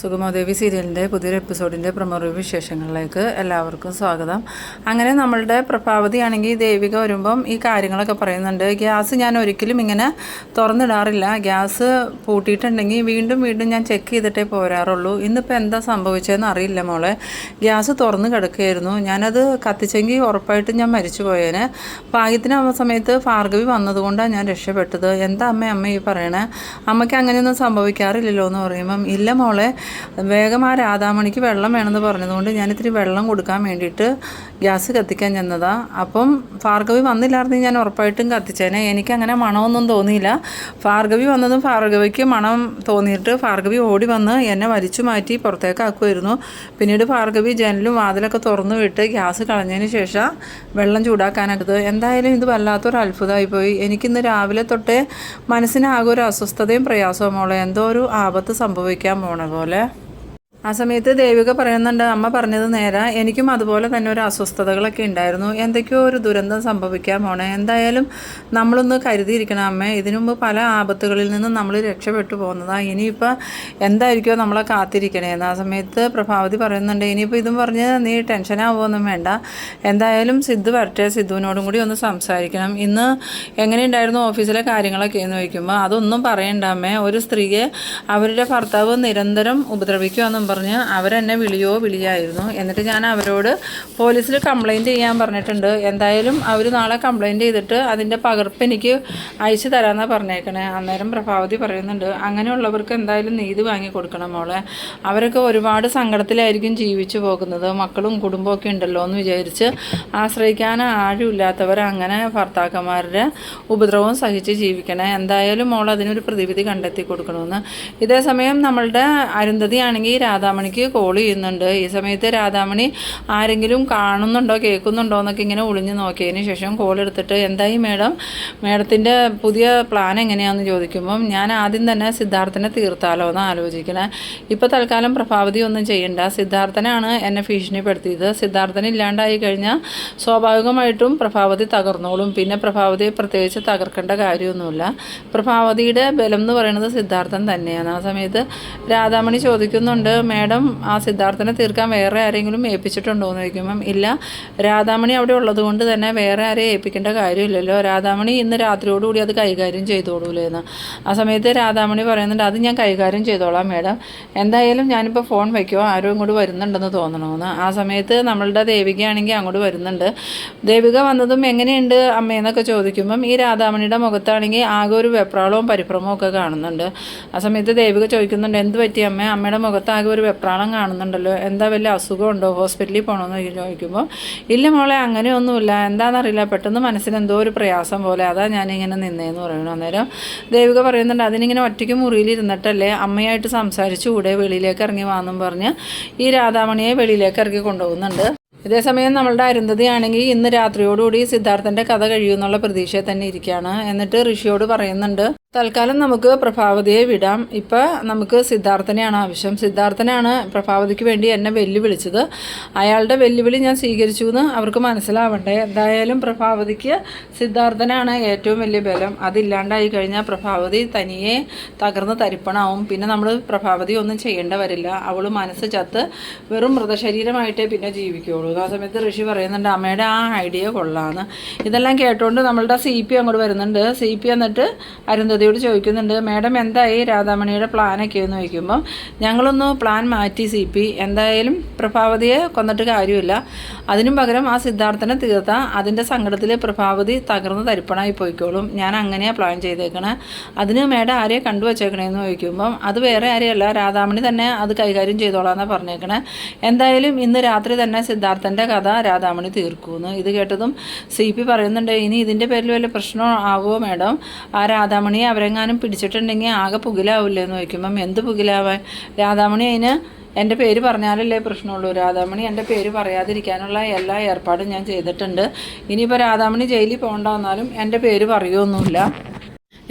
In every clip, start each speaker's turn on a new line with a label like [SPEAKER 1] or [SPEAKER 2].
[SPEAKER 1] സുഗമദേവി സീരിയലിന്റെ പുതിയൊരു എപ്പിസോഡിന്റെ പ്രമോ വിശേഷങ്ങളിലേക്ക് എല്ലാവർക്കും സ്വാഗതം. അങ്ങനെ നമ്മളുടെ പ്രഭാവതി ആണെങ്കിൽ ദേവിക വരുമ്പം ഈ കാര്യങ്ങളൊക്കെ പറയുന്നുണ്ട് ഗ്യാസ് ഞാൻ ഒരിക്കലും ഇങ്ങനെ തുറന്നിടാറില്ല. ഗ്യാസ് പൂട്ടിയിട്ടുണ്ടെങ്കിൽ വീണ്ടും വീണ്ടും ഞാൻ ചെക്ക് ചെയ്തിട്ടേ പോരാറുള്ളൂ. ഇന്നിപ്പോൾ എന്താ സംഭവിച്ചതെന്ന് അറിയില്ല മോളെ. ഗ്യാസ് തുറന്ന് കിടക്കുകയായിരുന്നു. ഞാനത് കത്തിച്ചെങ്കിൽ ഉറപ്പായിട്ടും ഞാൻ മരിച്ചു പോയേനെ. പാകത്തിനാവുന്ന സമയത്ത് ഭാർഗവി വന്നതുകൊണ്ടാണ് ഞാൻ രക്ഷപ്പെട്ടത്. എന്താ അമ്മ അമ്മ ഈ പറയണേ? അമ്മയ്ക്ക് അങ്ങനെയൊന്നും സംഭവിക്കാറില്ലല്ലോ എന്ന് പറയുമ്പം ഇല്ല മോളെ വേഗം ആ രാധാമണിക്ക് വെള്ളം വേണമെന്ന് പറഞ്ഞതുകൊണ്ട് ഞാൻ ഇത്തിരി വെള്ളം കൊടുക്കാൻ വേണ്ടിയിട്ട് ഗ്യാസ് കത്തിക്കാൻ ചെന്നതാണ് അപ്പം ഭാർഗവി വന്നില്ലായിരുന്നെങ്കിൽ ഞാൻ ഉറപ്പായിട്ടും കത്തിച്ചേനെ. എനിക്കങ്ങനെ മണമൊന്നും തോന്നിയില്ല. ഭാർഗവി വന്നതും ഭാർഗവിക്ക് മണം തോന്നിയിട്ട് ഭാർഗവി ഓടി വന്ന് എന്നെ വലിച്ചു മാറ്റി പുറത്തേക്ക് ആക്കുമായിരുന്നു. പിന്നീട് ഭാർഗവി ജനലും വാതിലൊക്കെ തുറന്നു വിട്ട് ഗ്യാസ് കളഞ്ഞതിന് ശേഷം വെള്ളം ചൂടാക്കാനത് എന്തായാലും ഇത് വല്ലാത്തൊരു അത്ഭുതമായി പോയി എനിക്കിന്ന് രാവിലെ തൊട്ടേ മനസ്സിനാകെ ഒരു അസ്വസ്ഥതയും പ്രയാസവും മോളെ. എന്തോ ഒരു ആപത്ത് സംഭവിക്കാൻ പോണ പോലെ. ആ സമയത്ത് ദേവിക പറയുന്നുണ്ട് അമ്മ പറഞ്ഞത് നേരെ. എനിക്കും അതുപോലെ തന്നെ ഒരു അസ്വസ്ഥതകളൊക്കെ ഉണ്ടായിരുന്നു. എന്തൊക്കെയോ ഒരു ദുരന്തം സംഭവിക്കാൻ പോണേ എന്തായാലും നമ്മളൊന്ന് കരുതിയിരിക്കണം അമ്മേ. ഇതിനു മുമ്പ് പല ആപത്തുകളിൽ നിന്നും നമ്മൾ രക്ഷപ്പെട്ടു പോകുന്നതാണ് ഇനിയിപ്പോൾ എന്തായിരിക്കുമോ നമ്മളെ കാത്തിരിക്കണേന്ന്. ആ സമയത്ത് പ്രഭാവതി പറയുന്നുണ്ട് ഇനിയിപ്പോൾ ഇതും പറഞ്ഞ് നീ ടെൻഷനാവുമൊന്നും വേണ്ട. എന്തായാലും സിദ്ധു വരട്ടെ. സിദ്ധുവിനോടും കൂടി ഒന്ന് സംസാരിക്കണം. ഇന്ന് എങ്ങനെയുണ്ടായിരുന്നു ഓഫീസിലെ കാര്യങ്ങളൊക്കെ എന്ന് ചോദിക്കുമ്പോൾ അതൊന്നും പറയണ്ട അമ്മേ. ഒരു സ്ത്രീയെ അവരുടെ ഭർത്താവ് നിരന്തരം ഉപദ്രവിക്കുമെന്നും പറഞ്ഞ് അവരെന്നെ വിളിയോ വിളിയായിരുന്നു. എന്നിട്ട് ഞാൻ അവരോട് പോലീസിൽ കംപ്ലൈന്റ് ചെയ്യാൻ പറഞ്ഞിട്ടുണ്ട്. എന്തായാലും അവർ നാളെ കംപ്ലൈന്റ് ചെയ്തിട്ട് അതിന്റെ പകർപ്പ് എനിക്ക് അയച്ചു തരാമെന്നാണ് പറഞ്ഞേക്കണേ. അന്നേരം പ്രഭാവതി പറയുന്നുണ്ട് അങ്ങനെയുള്ളവർക്ക് എന്തായാലും നീതി വാങ്ങി കൊടുക്കണം മോളെ. അവരൊക്കെ ഒരുപാട് സങ്കടത്തിലായിരിക്കും ജീവിച്ചു പോകുന്നത്. മക്കളും കുടുംബമൊക്കെ ഉണ്ടല്ലോ എന്ന് വിചാരിച്ച് ആശ്രയിക്കാൻ ആരുമില്ലാത്തവർ അങ്ങനെ ഭർത്താക്കന്മാരുടെ ഉപദ്രവം സഹിച്ച് ജീവിക്കണേ. എന്തായാലും മോൾ അതിനൊരു പ്രതിവിധി കണ്ടെത്തി കൊടുക്കണമെന്ന് ഇതേസമയം നമ്മളുടെ അരുന്ധതി ആണെങ്കിൽ രാധാമണിക്ക് കോൾ ചെയ്യുന്നുണ്ട്. ഈ സമയത്ത് രാധാമണി ആരെങ്കിലും കാണുന്നുണ്ടോ കേൾക്കുന്നുണ്ടോ എന്നൊക്കെ ഇങ്ങനെ ഒളിഞ്ഞു നോക്കിയതിന് ശേഷം കോൾ എടുത്തിട്ട് എന്തായി മേഡം? മേഡത്തിന്റെ പുതിയ പ്ലാൻ എങ്ങനെയാണെന്ന് ചോദിക്കുമ്പം ഞാൻ ആദ്യം തന്നെ സിദ്ധാർത്ഥനെ തീർത്താലോ എന്ന് ആലോചിക്കണേ. ഇപ്പോൾ തൽക്കാലം പ്രഭാവതി ഒന്നും ചെയ്യണ്ട. സിദ്ധാർത്ഥനാണ് എന്നെ ഭീഷണിപ്പെടുത്തിയത്. സിദ്ധാർത്ഥന ഇല്ലാണ്ടായി കഴിഞ്ഞാൽ സ്വാഭാവികമായിട്ടും പ്രഭാവതി തകർന്നോളും. പിന്നെ പ്രഭാവതിയെ പ്രത്യേകിച്ച് തകർക്കേണ്ട കാര്യമൊന്നുമില്ല. പ്രഭാവതിയുടെ ബലം എന്ന് പറയുന്നത് സിദ്ധാർത്ഥൻ തന്നെയാണ്. ആ സമയത്ത് രാധാമണി ചോദിക്കുന്നുണ്ട് മേഡം ആ സിദ്ധാർത്ഥനെ തീർക്കാൻ വേറെ ആരെങ്കിലും ഏൽപ്പിച്ചിട്ടുണ്ടോ എന്ന് ചോദിക്കുമ്പം ഇല്ല. രാധാമണി അവിടെ ഉള്ളത് കൊണ്ട് തന്നെ വേറെ ആരെയും ഏൽപ്പിക്കേണ്ട കാര്യമില്ലല്ലോ. രാധാമണി ഇന്ന് രാത്രിയോടുകൂടി അത് കൈകാര്യം ചെയ്തോളൂലേന്ന് ആ സമയത്ത് രാധാമണി പറയുന്നുണ്ട് അത് ഞാൻ കൈകാര്യം ചെയ്തോളാം മാഡം. എന്തായാലും ഞാനിപ്പോൾ ഫോൺ വയ്ക്കുമോ ആരും ഇങ്ങോട്ട് വരുന്നുണ്ടെന്ന് തോന്നണമെന്ന് ആ സമയത്ത് നമ്മളുടെ ദേവികയാണെങ്കിൽ അങ്ങോട്ട് വരുന്നുണ്ട്. ദേവിക വന്നതും എങ്ങനെയുണ്ട് അമ്മയെന്നൊക്കെ ചോദിക്കുമ്പം ഈ രാധാമണിയുടെ മുഖത്താണെങ്കിൽ ആകെ ഒരു വെപ്രാളവും പരിഭ്രമവും ഒക്കെ കാണുന്നുണ്ട്. ആ സമയത്ത് ദേവിക ചോദിക്കുന്നുണ്ട് എന്ത് പറ്റി അമ്മ? അമ്മയുടെ മുഖത്ത് ആകെ വെപ്രാളം കാണുന്നുണ്ടല്ലോ. എന്താ വലിയ അസുഖമുണ്ടോ? ഹോസ്പിറ്റലിൽ പോകണമെന്ന് ചോദിക്കുമ്പോൾ ഇല്ല മോളെ അങ്ങനെയൊന്നുമില്ല. എന്താണെന്നറിയില്ല പെട്ടെന്ന് മനസ്സിന് എന്തോ ഒരു പ്രയാസം പോലെ അതാ ഞാനിങ്ങനെ നിന്നേന്ന് പറയുന്നു. അന്നേരം ദേവിക പറയുന്നുണ്ട് അതിനിങ്ങനെ ഒറ്റയ്ക്ക് മുറിയിലിരുന്നിട്ടല്ലേ അമ്മയായിട്ട് സംസാരിച്ചുകൂടെ വെളിയിലേക്ക് ഇറങ്ങി വാന്നും പറഞ്ഞ് ഈ രാധാമണിയെ വെളിയിലേക്ക് ഇറങ്ങി കൊണ്ടുപോകുന്നുണ്ട്. ഇതേസമയം നമ്മളുടെ അരുന്ധതിയാണെങ്കിൽ ഇന്ന് രാത്രിയോടുകൂടി സിദ്ധാർത്ഥന്റെ കഥ കഴിയുമെന്നുള്ള പ്രതീക്ഷയിൽ തന്നെ ഇരിക്കുകയാണ്. എന്നിട്ട് ഋഷിയോട് പറയുന്നുണ്ട് തൽക്കാലം നമുക്ക് പ്രഭാവതിയെ വിടാം. ഇപ്പം നമുക്ക് സിദ്ധാർത്ഥനെയാണ് ആവശ്യം. സിദ്ധാർത്ഥനാണ് പ്രഭാവതിക്ക് വേണ്ടി എന്നെ വെല്ലുവിളിച്ചത്. അയാളുടെ വെല്ലുവിളി ഞാൻ സ്വീകരിച്ചു എന്ന് അവർക്ക് മനസ്സിലാവണ്ടേ. എന്തായാലും പ്രഭാവതിക്ക് സിദ്ധാർത്ഥനാണ് ഏറ്റവും വലിയ ബലം. അതില്ലാണ്ടായി കഴിഞ്ഞാൽ പ്രഭാവതി തനിയെ തകർന്ന് തരിപ്പണാവും. പിന്നെ നമ്മൾ പ്രഭാവതി ഒന്നും ചെയ്യേണ്ട വരില്ല. അവൾ മനസ്സ് ചത്ത് വെറും മൃതശരീരമായിട്ടേ പിന്നെ ജീവിക്കുകയുള്ളൂ ആ സമയത്ത് ഋഷി പറയുന്നുണ്ട് അമ്മയുടെ ആ ഐഡിയ കൊള്ളാന്ന്. ഇതെല്ലാം കേട്ടുകൊണ്ട് നമ്മളുടെ സി പി അങ്ങോട്ട് വരുന്നുണ്ട്. സി പി എന്നിട്ട് അരുന്ധതിയോട് ചോദിക്കുന്നുണ്ട് മാഡം എന്തായി രാധാമണിയുടെ പ്ലാനൊക്കെ എന്ന് ചോദിക്കുമ്പോൾ ഞങ്ങളൊന്ന് പ്ലാൻ മാറ്റി സി പി എന്തായാലും പ്രഭാവതിയെ കൊന്നിട്ട് കാര്യമില്ല. അതിനും പകരം ആ സിദ്ധാർത്ഥനെ തീർത്ത അതിന്റെ സങ്കടത്തിൽ പ്രഭാവതി തകർന്ന് തരിപ്പണായി പോയിക്കോളും. ഞാൻ അങ്ങനെയാണ് പ്ലാൻ ചെയ്തേക്കണേ. അതിന് മേഡം ആരെയെ കണ്ടു വച്ചേക്കണേന്ന് ചോദിക്കുമ്പം അത് വേറെ ആരെയല്ല. രാധാമണി തന്നെ അത് കൈകാര്യം ചെയ്തോളാന്നാണ് പറഞ്ഞേക്കണേ. എന്തായാലും ഇന്ന് രാത്രി തന്നെ സിദ്ധാർത്ഥന്റെ കഥ രാധാമണി തീർക്കുമെന്ന് ഇത് കേട്ടതും സി പി പറയുന്നുണ്ട് ഇനി ഇതിന്റെ പേരിൽ വല്ല പ്രശ്നം ആവുമോ മേഡം? ആ രാധാമണിയെ അവരെങ്ങാനും പിടിച്ചിട്ടുണ്ടെങ്കിൽ ആകെ പുകിലാവില്ലേ എന്ന് ചോദിക്കുമ്പം എന്ത് പുകിലാവാൻ? രാധാമണി അതിന് എന്റെ പേര് പറഞ്ഞാലല്ലേ പ്രശ്നമുള്ളൂ. രാധാമണി എന്റെ പേര് പറയാതിരിക്കാനുള്ള എല്ലാ ഏർപ്പാടും ഞാൻ ചെയ്തിട്ടുണ്ട്. ഇനിയിപ്പോൾ രാധാമണി ജയിലിൽ പോകണ്ട വന്നാലും എന്റെ പേര് പറയുമൊന്നുമില്ല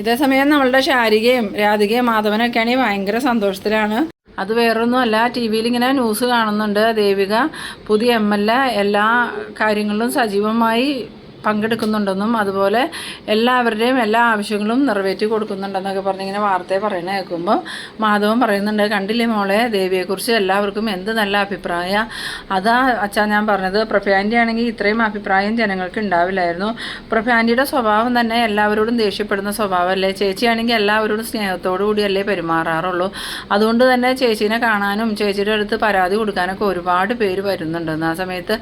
[SPEAKER 1] ഇതേസമയം നമ്മളുടെ ശാരികയും രാധികയും മാധവനൊക്കെയാണെങ്കിൽ ഭയങ്കര സന്തോഷത്തിലാണ്. അത് വേറൊന്നുമല്ല ടി വിയിൽ ഇങ്ങനെ ന്യൂസ് കാണുന്നുണ്ട്. ദേവിക പുതിയ എം എല്ലാ കാര്യങ്ങളിലും സജീവമായി പങ്കെടുക്കുന്നുണ്ടെന്നും അതുപോലെ എല്ലാവരുടെയും എല്ലാ ആവശ്യങ്ങളും നിറവേറ്റി കൊടുക്കുന്നുണ്ടെന്നൊക്കെ പറഞ്ഞിങ്ങനെ വാർത്തയെ പറയണ കേൾക്കുമ്പോൾ മാധവൻ പറയുന്നുണ്ട് കണ്ടില്ലേ മോളെ ദേവിയെക്കുറിച്ച് എല്ലാവർക്കും എന്ത് നല്ല അഭിപ്രായ? അതാ അച്ഛാ ഞാൻ പറഞ്ഞത് പ്രഭ്യാന്റെ ആണെങ്കിൽ ഇത്രയും അഭിപ്രായം ജനങ്ങൾക്ക് ഉണ്ടാവില്ലായിരുന്നു. പ്രഭാന്റെ സ്വഭാവം തന്നെ എല്ലാവരോടും ദേഷ്യപ്പെടുന്ന സ്വഭാവമല്ലേ? ചേച്ചിയാണെങ്കിൽ എല്ലാവരോടും സ്നേഹത്തോടു കൂടിയല്ലേ പെരുമാറാറുള്ളൂ. അതുകൊണ്ട് തന്നെ ചേച്ചീനെ കാണാനും ചേച്ചിയുടെ അടുത്ത് പരാതി കൊടുക്കാനൊക്കെ ഒരുപാട് പേര് വരുന്നുണ്ടെന്ന് ആ സമയത്ത്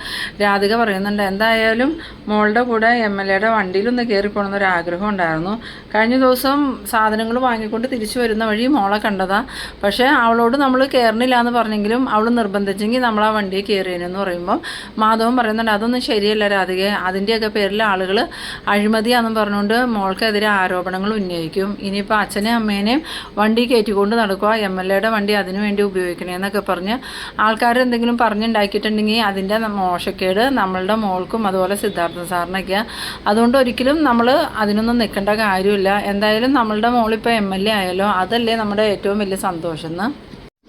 [SPEAKER 1] രാധിക പറയുന്നുണ്ട് എന്തായാലും മോളുടെ കൂടെ എം എൽ എയുടെ വണ്ടിയിലൊന്ന് കയറി പോകണമെന്ന് ഒരു ആഗ്രഹം ഉണ്ടായിരുന്നു. കഴിഞ്ഞ ദിവസം സാധനങ്ങൾ വാങ്ങിക്കൊണ്ട് തിരിച്ചു വരുന്ന വഴി മോളെ കണ്ടതാ. പക്ഷേ അവളോട് നമ്മൾ കയറണില്ല എന്ന് പറഞ്ഞെങ്കിലും അവൾ നിർബന്ധിച്ചെങ്കിൽ നമ്മൾ ആ വണ്ടിയെ കയറിയെന്ന് പറയുമ്പോൾ മാധവൻ പറയുന്നുണ്ട് അതൊന്നും ശരിയല്ല രാധികെ. അതിന്റെയൊക്കെ പേരിൽ ആളുകൾ അഴിമതിയാണെന്ന് പറഞ്ഞുകൊണ്ട് മോൾക്കെതിരെ ആരോപണങ്ങൾ ഉന്നയിക്കും. ഇനിയിപ്പോൾ അച്ഛനെയും അമ്മേനെയും വണ്ടി കയറ്റിക്കൊണ്ട് നടക്കുക എം എൽ എയുടെ വണ്ടി അതിനുവേണ്ടി ഉപയോഗിക്കണേന്നൊക്കെ പറഞ്ഞ് ആൾക്കാർ എന്തെങ്കിലും പറഞ്ഞുണ്ടാക്കിയിട്ടുണ്ടെങ്കിൽ അതിന്റെ മോശക്കേട് നമ്മളുടെ മോൾക്കും അതുപോലെ സിദ്ധാർത്ഥ സാറിനൊക്കെ അതുകൊണ്ട് ഒരിക്കലും നമ്മൾ അതിനൊന്നും നിൽക്കേണ്ട കാര്യമില്ല. എന്തായാലും നമ്മളുടെ മോളിപ്പോൾ എം എൽ എ ആയാലോ അതല്ലേ നമ്മുടെ ഏറ്റവും വലിയ സന്തോഷം എന്ന്.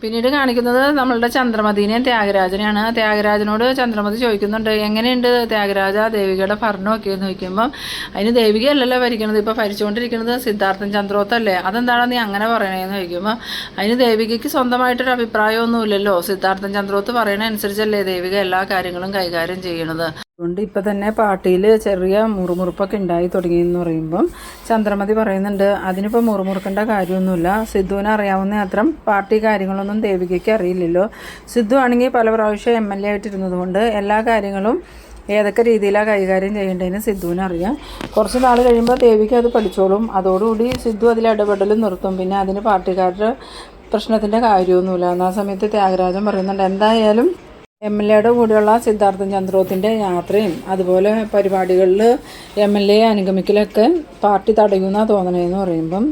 [SPEAKER 1] പിന്നീട് കാണിക്കുന്നത് നമ്മളുടെ ചന്ദ്രമതിനെയും ത്യാഗരാജനെയാണ്. ത്യാഗരാജനോട് ചന്ദ്രമതി ചോദിക്കുന്നുണ്ട് എങ്ങനെയുണ്ട് ത്യാഗരാജ? ദേവികയുടെ ഭരണമൊക്കെ എന്ന് ചോദിക്കുമ്പം അതിന് ദേവികയല്ലല്ലോ ഭരിക്കണത്. ഇപ്പോൾ ഭരിച്ചുകൊണ്ടിരിക്കുന്നത് സിദ്ധാർത്ഥൻ ചന്ദ്രോത്തല്ലേ? അതെന്താണ് നീ അങ്ങനെ പറയണേന്ന് ചോദിക്കുമ്പോൾ അതിന് ദേവികയ്ക്ക് സ്വന്തമായിട്ടൊരു അഭിപ്രായമൊന്നുമില്ലല്ലോ. സിദ്ധാർത്ഥൻ ചന്ദ്രോത്ത് പറയണ അനുസരിച്ചല്ലേ ദേവിക എല്ലാ കാര്യങ്ങളും കൈകാര്യം ചെയ്യണത്? അതുകൊണ്ട് ഇപ്പം തന്നെ പാർട്ടിയിൽ ചെറിയ മുറുമുറുപ്പൊക്കെ ഉണ്ടായി തുടങ്ങിയെന്ന് പറയുമ്പം ചന്ദ്രമതി പറയുന്നുണ്ട് അതിനിപ്പോൾ മുറുമുറുക്കേണ്ട കാര്യമൊന്നുമില്ല. സിദ്ധുവിനെ അറിയാവുന്ന അത്രം പാർട്ടി കാര്യങ്ങളൊന്നും ദേവികയ്ക്ക് അറിയില്ലല്ലോ. സിദ്ധു ആണെങ്കിൽ പല പ്രാവശ്യം എം എൽ എ ആയിട്ടിരുന്നത് കൊണ്ട് എല്ലാ കാര്യങ്ങളും ഏതൊക്കെ രീതിയിലാണ് കൈകാര്യം ചെയ്യേണ്ടതെന്ന് സിദ്ധുവിനെ അറിയാം. കുറച്ച് നാൾ കഴിയുമ്പോൾ ദേവിക്ക് അത് പഠിച്ചോളും. അതോടുകൂടി സിദ്ധു അതിൽ ഇടപെടൽ നിർത്തും. പിന്നെ അതിന് പാർട്ടിക്കാരുടെ പ്രശ്നത്തിന്റെ കാര്യമൊന്നുമില്ല. എന്നാൽ സമയത്ത് ത്യാഗരാജൻ പറയുന്നുണ്ട് എന്തായാലും എം എൽ എയുടെ കൂടെയുള്ള സിദ്ധാർത്ഥൻ ചന്ദ്രോത്തിന്റെ യാത്രയും അതുപോലെ പരിപാടികളിൽ എം എൽ എ അനുഗമിക്കലൊക്കെ പാർട്ടി തടയുന്ന തോന്നണേന്ന് പറയുമ്പം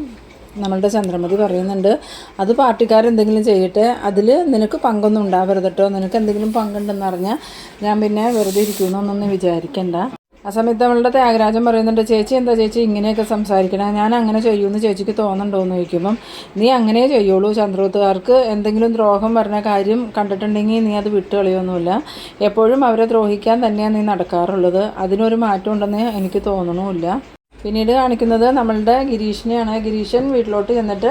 [SPEAKER 1] നമ്മളുടെ ചന്ദ്രമതി പറയുന്നുണ്ട് അത് പാർട്ടിക്കാരെന്തെങ്കിലും ചെയ്യട്ടെ അതിൽ നിനക്ക് പങ്കൊന്നും ഉണ്ടാവരുത് കേട്ടോ നിനക്ക് എന്തെങ്കിലും പങ്കുണ്ടെന്ന് അറിഞ്ഞാൽ ഞാൻ പിന്നെ വെറുതെ ഇരിക്കുമെന്നൊന്നും വിചാരിക്കണ്ട. ആ സമയത്ത് നമ്മളുടെ ത്യാഗരാജൻ പറയുന്നുണ്ട് ചേച്ചി എന്താ ചേച്ചി ഇങ്ങനെയൊക്കെ സംസാരിക്കണേ? ഞാൻ അങ്ങനെ ചെയ്യുമെന്ന് ചേച്ചിക്ക് തോന്നുന്നുണ്ടോ? എന്ന് ചോദിക്കുമ്പം നീ അങ്ങനെ ചെയ്യുള്ളൂ. ചന്ദ്രോത്തുകാർക്ക് എന്തെങ്കിലും ദ്രോഹം പറഞ്ഞ കാര്യം കണ്ടിട്ടുണ്ടെങ്കിൽ നീ അത് വിട്ട് കളിയൊന്നുമില്ല എപ്പോഴും അവരെ ദ്രോഹിക്കാൻ തന്നെയാണ് നീ നടക്കാറുള്ളത്. അതിനൊരു മാറ്റം ഉണ്ടെന്ന് എനിക്ക് തോന്നണമില്ല. പിന്നീട് കാണിക്കുന്നത് നമ്മളുടെ ഗിരീഷിനെയാണ്. ഗിരീഷൻ വീട്ടിലോട്ട് ചെന്നിട്ട്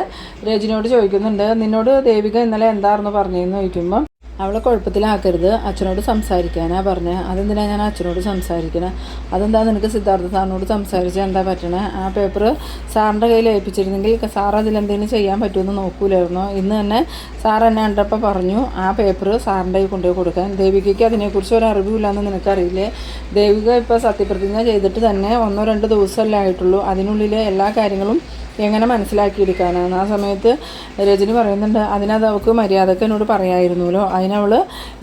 [SPEAKER 1] രജനിയോട് ചോദിക്കുന്നുണ്ട് നിന്നോട് ദേവിക ഇന്നലെ എന്താണെന്ന് പറഞ്ഞതെന്ന് ചോദിക്കുമ്പോൾ അവളെ കുഴപ്പത്തിലാക്കരുത്. അച്ഛനോട് സംസാരിക്കാനാ പറഞ്ഞത് അതെന്തിനാ ഞാൻ അച്ഛനോട് സംസാരിക്കണേ? അതെന്താ നിനക്ക് സിദ്ധാർത്ഥ സാറിനോട് സംസാരിച്ചാൽ എന്താ പറ്റണേ? ആ പേപ്പർ സാറിന്റെ കയ്യിൽ ഏൽപ്പിച്ചിരുന്നെങ്കിൽ സാർ അതിലെന്തെങ്കിലും ചെയ്യാൻ പറ്റുമെന്ന് നോക്കൂലായിരുന്നോ? ഇന്ന് തന്നെ സാർ എന്നെ കണ്ടപ്പോൾ പറഞ്ഞു ആ പേപ്പർ സാറിന്റെ കയ്യിൽ കൊണ്ടുപോയി കൊടുക്കാൻ. ദേവികയ്ക്ക് അതിനെക്കുറിച്ച് ഒരു അറിവില്ലാന്ന് നിനക്കറിയില്ലേ? ദേവിക ഇപ്പോൾ സത്യപ്രതിജ്ഞ ചെയ്തിട്ട് തന്നെ ഒന്നോ രണ്ടോ ദിവസമല്ലേ ആയിട്ടുള്ളൂ. അതിനുള്ളിൽ എല്ലാ കാര്യങ്ങളും എങ്ങനെ മനസ്സിലാക്കിയെടുക്കാനാണ്? ആ സമയത്ത് രജനി പറയുന്നുണ്ട് അതിനത് അവൾക്ക് മര്യാദയ്ക്ക് എന്നോട് പറയായിരുന്നല്ലോ. അതിനവൾ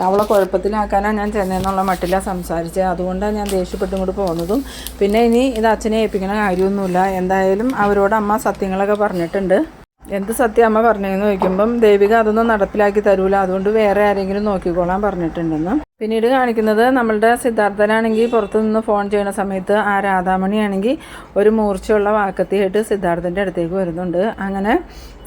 [SPEAKER 1] അവളെ കുഴപ്പത്തിലാക്കാനാണ് ഞാൻ ചെന്നതെന്നുള്ള മട്ടിലാണ് സംസാരിച്ചത് അതുകൊണ്ടാണ് ഞാൻ ദേഷ്യപ്പെട്ടും കൂടി പോകുന്നതും പിന്നെ ഇനി ഇത് അച്ഛനെ ഏൽപ്പിക്കണ കാര്യമൊന്നുമില്ല. എന്തായാലും അവരോട് അമ്മ സത്യങ്ങളൊക്കെ പറഞ്ഞിട്ടുണ്ട്. എന്ത് സത്യം അമ്മ പറഞ്ഞതെന്ന് ചോദിക്കുമ്പം ദേവിക അതൊന്നും നടപ്പിലാക്കി തരൂല. അതുകൊണ്ട് വേറെ ആരെങ്കിലും നോക്കിക്കോളാൻ പറഞ്ഞിട്ടുണ്ടെന്ന്. പിന്നീട് കാണിക്കുന്നത് നമ്മളുടെ സിദ്ധാർത്ഥനാണെങ്കിൽ പുറത്തു നിന്ന് ഫോൺ ചെയ്യുന്ന സമയത്ത് ആ രാധാമണിയാണെങ്കിൽ ഒരു മൂർച്ചയുള്ള വാക്കത്തിയായിട്ട് സിദ്ധാർത്ഥന്റെ അടുത്തേക്ക് വരുന്നുണ്ട്. അങ്ങനെ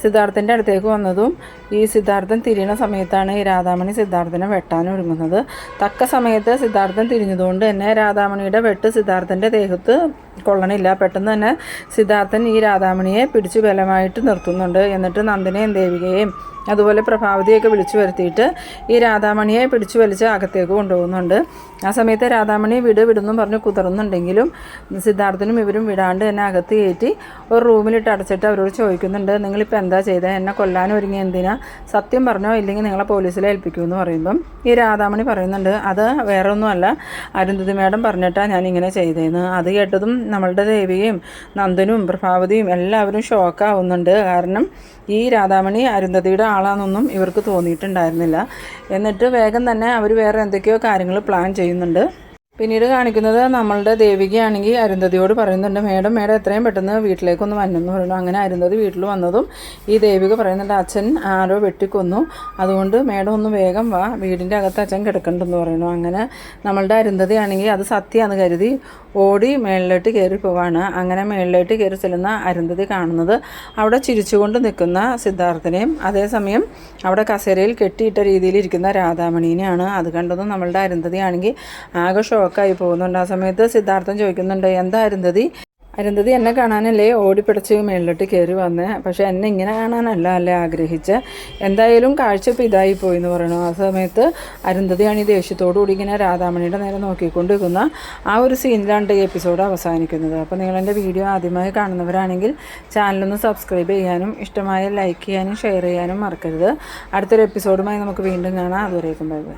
[SPEAKER 1] സിദ്ധാർത്ഥന്റെ അടുത്തേക്ക് വന്നതും ഈ സിദ്ധാർത്ഥൻ തിരിയണ സമയത്താണ് ഈ രാധാമണി സിദ്ധാർത്ഥനെ വെട്ടാൻ ഒരുങ്ങുന്നത്. തക്ക സമയത്ത് സിദ്ധാർത്ഥൻ തിരിഞ്ഞതുകൊണ്ട് തന്നെ രാധാമണിയുടെ വെട്ട് സിദ്ധാർത്ഥന്റെ ദേഹത്ത് കൊള്ളണില്ല. പെട്ടെന്ന് തന്നെ സിദ്ധാർത്ഥൻ ഈ രാധാമണിയെ പിടിച്ചു ബലമായിട്ട് നിർത്തുന്നുണ്ട് എന്നിട്ട് നന്ദിനെയും ദേവികയെയും അതുപോലെ പ്രഭാവതിയൊക്കെ വിളിച്ചു വരുത്തിയിട്ട് ഈ രാധാമണിയെ പിടിച്ചു വലിച്ച് അകത്തേക്ക് കൊണ്ടുപോകുന്നുണ്ട്. ആ സമയത്ത് രാധാമണി വീട് വിടുന്നു പറഞ്ഞ് കുതിർന്നുണ്ടെങ്കിലും സിദ്ധാർത്ഥനും ഇവരും വിടാണ്ട് എന്നെ അകത്ത് കയറ്റി ഒരു റൂമിലിട്ട് അടച്ചിട്ട് അവരോട് ചോദിക്കുന്നുണ്ട് നിങ്ങളിപ്പോൾ എന്താ ചെയ്തത് എന്നെ കൊല്ലാൻ ഒരുങ്ങി എന്തിനാ? സത്യം പറഞ്ഞോ? ഇല്ലെങ്കിൽ നിങ്ങളെ പോലീസിലെ ഏൽപ്പിക്കുമെന്ന് പറയുമ്പം ഈ രാധാമണി പറയുന്നുണ്ട് അത് വേറെ ഒന്നുമല്ല അരുന്ധതി മേഡം പറഞ്ഞിട്ടാണ് ഞാൻ ഇങ്ങനെ ചെയ്തതെന്ന് അത് കേട്ടതും നമ്മളുടെ ദേവിയും നന്ദനും പ്രഭാവതിയും എല്ലാവരും ഷോക്കാവുന്നുണ്ട് കാരണം ഈ രാധാമണി അരുന്ധതിയുടെ ആളാണെന്നൊന്നും ഇവർക്ക് തോന്നിയിട്ടുണ്ടായിരുന്നില്ല. എന്നിട്ട് വേഗം തന്നെ അവർ വേറെ എന്തൊക്കെയോ കാര്യങ്ങൾ പ്ലാൻ ചെയ്യുന്നുണ്ട്. പിന്നീട് കാണിക്കുന്നത് നമ്മളുടെ ദേവികയാണെങ്കിൽ അരുന്ധതിയോട് പറയുന്നുണ്ട് മേഡം മേഡം എത്രയും പെട്ടെന്ന് വീട്ടിലേക്കൊന്ന് വന്നെന്ന് പറയുന്നു അങ്ങനെ അരുന്ധതി വീട്ടിൽ വന്നതും ഈ ദേവിക പറയുന്നുണ്ട് അച്ഛൻ ആരോ വെട്ടിക്കൊന്നു. അതുകൊണ്ട് മേഡം ഒന്ന് വേഗം വാ വീടിന്റെ അകത്ത് അച്ഛൻ കിടക്കണ്ടെന്ന് പറയുന്നു. അങ്ങനെ നമ്മളുടെ അരുന്ധതി ആണെങ്കിൽ അത് സത്യമാണെന്ന് കരുതി ഓടി മേളിലോട്ട് കയറി പോവാണ്. അങ്ങനെ മേളിലോട്ട് കയറി ചെല്ലുന്ന അരുന്ധതി കാണുന്നത് അവിടെ ചിരിച്ചുകൊണ്ട് നിൽക്കുന്ന സിദ്ധാർത്ഥനെയും അതേസമയം അവിടെ കസേരയിൽ കെട്ടിയിട്ട രീതിയിൽ ഇരിക്കുന്ന രാധാമണീനെയാണ്. അത് കണ്ടതും നമ്മളുടെ അരുന്ധതി ആണെങ്കിൽ ആകെ ഷോക്കായി പോകുന്നുണ്ട്. ആ സമയത്ത് സിദ്ധാർത്ഥൻ ചോദിക്കുന്നുണ്ട് എന്താ അരുന്ധതി? അരുന്ധതി എന്നെ കാണാനല്ലേ ഓടിപ്പിടച്ച് മേളിലോട്ട് കയറി വന്നേ. പക്ഷേ എന്നെ ഇങ്ങനെ കാണാനല്ല അല്ലേ ആഗ്രഹിച്ച്. എന്തായാലും കാഴ്ച ഇപ്പോൾ ഇതായി പോയി എന്ന് പറയണു. ആ സമയത്ത് അരുന്ധതിയാണ് ഈ ദേഷ്യത്തോടു കൂടി ഇങ്ങനെ രാധാമണിയുടെ നേരെ നോക്കിക്കൊണ്ടിരിക്കുന്ന ആ ഒരു സീനിലാണ് ഈ എപ്പിസോഡ് അവസാനിക്കുന്നത്. അപ്പോൾ നിങ്ങളെന്റെ വീഡിയോ ആദ്യമായി കാണുന്നവരാണെങ്കിൽ ചാനലൊന്ന് സബ്സ്ക്രൈബ് ചെയ്യാനും ഇഷ്ടമായ ലൈക്ക് ചെയ്യാനും ഷെയർ ചെയ്യാനും മറക്കരുത്. അടുത്തൊരു എപ്പിസോഡുമായി നമുക്ക് വീണ്ടും കാണാം. അതുവരേക്കും ബൈ ബൈ.